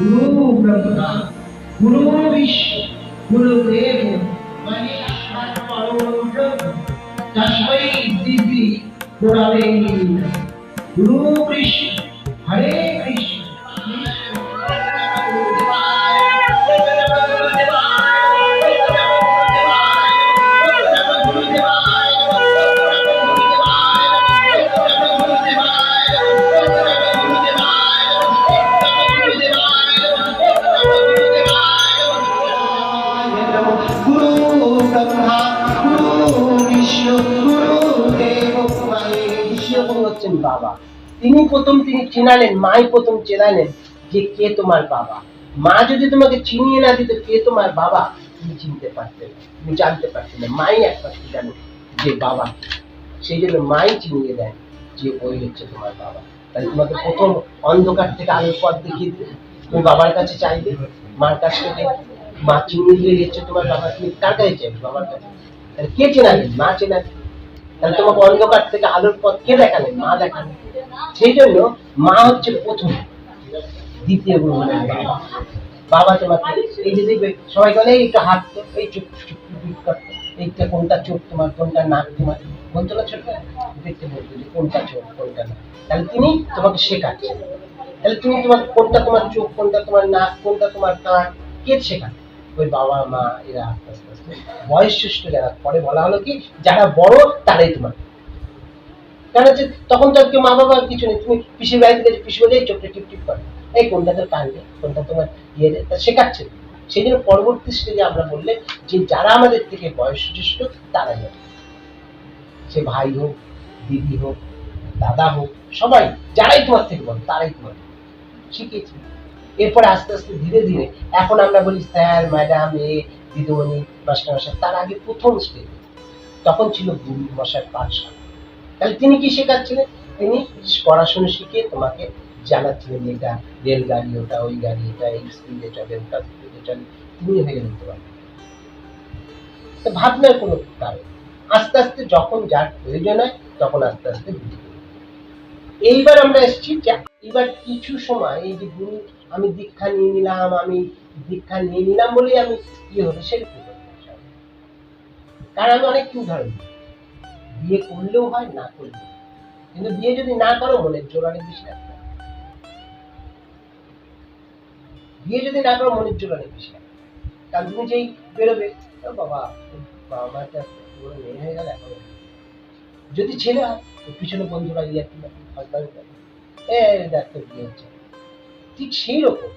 गुरु ब्रह्मा गुरु विष्णु गुरुदेव महेश्वर परमब्रह्म तस्मै दिव्य गुरवे नमः বিশ্বকবি হচ্ছেন বাবা। তিনি প্রথম তিনি চেনালেন, মাই প্রথম চেনালেন যে কে তোমার বাবা। মা যদি তোমাকে চিনিয়ে না দিত কে তোমার বাবা তুমি চিনতে পারতে না তুমি জানতে পারতে না। মাই একমাত্র জানো যে বাবা সেই জন্য মাই চিনিয়ে দেন যে ওই হচ্ছে তোমার বাবা। তাই তোমাকে প্রথম অন্ধকার থেকে আলোর পথ দেখিয়ে দিবে তুমি বাবার কাছে চাইবে, মার কাছ থেকে। মা চিনিয়ে দিয়ে গেছে তোমার বাবা, তুমি কার কাছে চাইবে, বাবার কাছে। কে চেনালেন? মা চেনালেন। তাহলে তোমাকে অন্ধকার থেকে আলোর পথ কে দেখালেন মা দেখালেন সেই জন্য মা হচ্ছে প্রথম। দ্বিতীয় গুরু হলেন বাবা। তোমাকে এই যে দেখবে, সবাই বলে, "এই একটু হাত এই চুপ চুপ করতো এইটা কোনটা চোখ তোমার, কোনটা নাক তোমার, বলতো না? ছোট দেখতে বলতো যে কোনটা চোখ, কোনটা নাক। তাহলে তিনি তোমাকে শেখাচ্ছেন তাহলে তুমি তোমার কোনটা তোমার চোখ, কোনটা তোমার নাক, কোনটা তোমার কান কে শেখান ওই বাবা, মা এরা আস্তে আস্তে আস্তে বয়স জ্যেষ্ঠ যারা, পরে বলা হলো কি, যারা বড়, তারাই তোমার। কেন হচ্ছে তখন তো কেউ মা বাবা কিছু নেই, তুমি পিসির বাড়িতে গেছে পিসি বলে চোখটা টিপ টিপ করে। এই কোনটা তোর কানবে কোনটা তোমার ইয়ে তা শেখাচ্ছে। সেই জন্য পরবর্তী স্টেজে আমরা বললে যে যারা আমাদের থেকে বয়স জ্যেষ্ঠ তারাই হবে। সে ভাই হোক, দিদি হোক, দাদা হোক, সবাই, যারাই তোমার থেকে বড়, তারাই তোমার। শিখিয়েছি। এরপরে আস্তে আস্তে ধীরে ধীরে এখন আমরা বলি, স্যার, ম্যাডাম, এ, দিদিমণি মাস্টার মশাই তার আগে প্রথম স্টেজ তখন ছিল গুরু মশাই পাঠশালা। তাহলে তিনি কি শেখাচ্ছিলেন? তিনি পড়াশোনা শিখিয়ে তোমাকে জানাচ্ছিলেন এটা রেলগাড়ি ওটা, ওই গাড়ি এটা, এই স্পিডে চলে, ওটা স্পিডে চলে। তিনি হয়ে গেলেন তোমার ভাবনার কোনো কারণ আস্তে আস্তে যখন যার প্রয়োজন হয়, তখন আস্তে আস্তে বুঝে। এইবার আমরা এসেছি যে এবার কিছু সময় এই যে গুরু আমি দীক্ষা নিয়ে নিলাম, আমি দীক্ষা নিয়ে নিলাম বলেই আমি ইয়ে হলো? সেরকম কারণ আমি অনেক কি উদাহরণ। বিয়ে করলেও হয়, না করলেও কিন্তু বিয়ে যদি না করো, মনের জোর অনেক বেশি রাখতে হবে। বিয়ে যদি না করো, মনের জোর অনেক বেশি রাখতে কারণ তুমি যেই বেরোবে বাবা বাবা মা একটা মেয়ে হয়ে গেল এখন। যদি ছেলে হয় পিছনে বন্ধুরা গিয়ে কি হাজব্যান্ড এ, দেখ বিয়ে হচ্ছে। ঠিক সেই রকম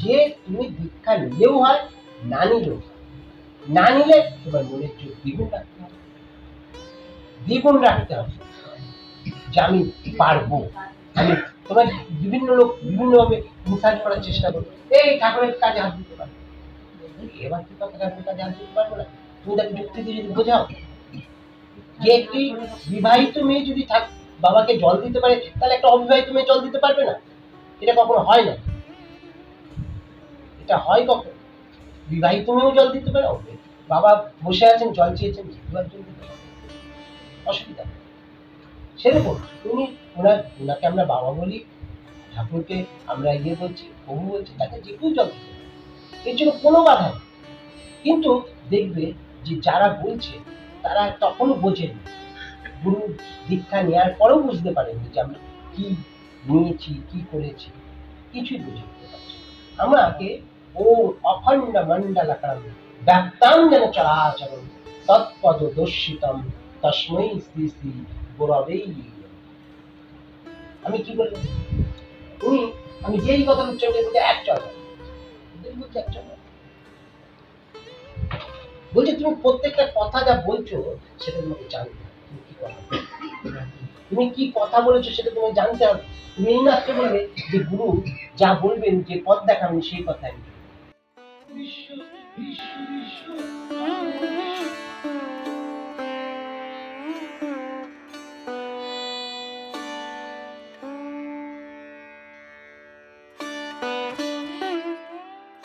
যে তুমি দীক্ষা নিলেও হয়, না নিলেও। না নিলে তোমার মনের জোর দ্বিগুণ রাখতে হবে। দ্বিগুণ রাখতে হবে। যে আমি পারব। আমি তোমার বিভিন্ন লোক বিভিন্ন ভাবে ইনসাল্ট করার চেষ্টা করবে। এই ঠাকুরের কাজে হাত দিতে পারবে এবার কি ঠাকুরের কাজে হাত দিতে পারব না। তুমি তাকে যুক্তি দিয়ে যদি বোঝাও, যে একটি বিবাহিত মেয়ে যদি থাক বাবাকে জল দিতে পারে, তাহলে একটা অবিবাহিত মেয়ে জল দিতে পারবে না। এটা কখনো হয় না। এটা হয় কখন? বিবাহিত মেয়েও জল দিতে পারে। বাবা বসে আছেন, জল চেয়েছেন জল দিতে অসুবিধা সেরকম তুমি ওনার, ওনাকে আমরা বাবা বলি, ঠাকুরকে আমরা ইয়ে বলছি প্রভু বলছি, তাকে যে কেউ জল দিতে এর জন্য কোনো বাধা নেই। কিন্তু দেখবে যে যারা বলছে, তারা তখনও বোঝেন গুরু দীক্ষা নেওয়ার পরেও বুঝতে পারেনি যে আমরা কি নিয়েছি, কি করেছি, কিছুই বুঝে উঠতে পারছি আমাকে ও অখণ্ড মণ্ডলকরম ব্যক্তাম যেন চরাচরম তৎপদ দর্শিতম তস্মৈ শ্রী শ্রী গুরবেই। আমি কি বললাম উনি, আমি যেই কথা উচ্চারণ করি এক চল বলছি তুমি প্রত্যেকটা কথা যা বলছো, সেটা তোমাকে জানতে তুমি কি কথা। তুমি কি কথা বলেছ সেটা তুমি জানতে হবে। তুমি মাত্র বলবে যে, গুরু, যা বলবেন, যে পথ দেখাবেন, সেই কথাই বিশ্ব বিশ্ব বিশ্ব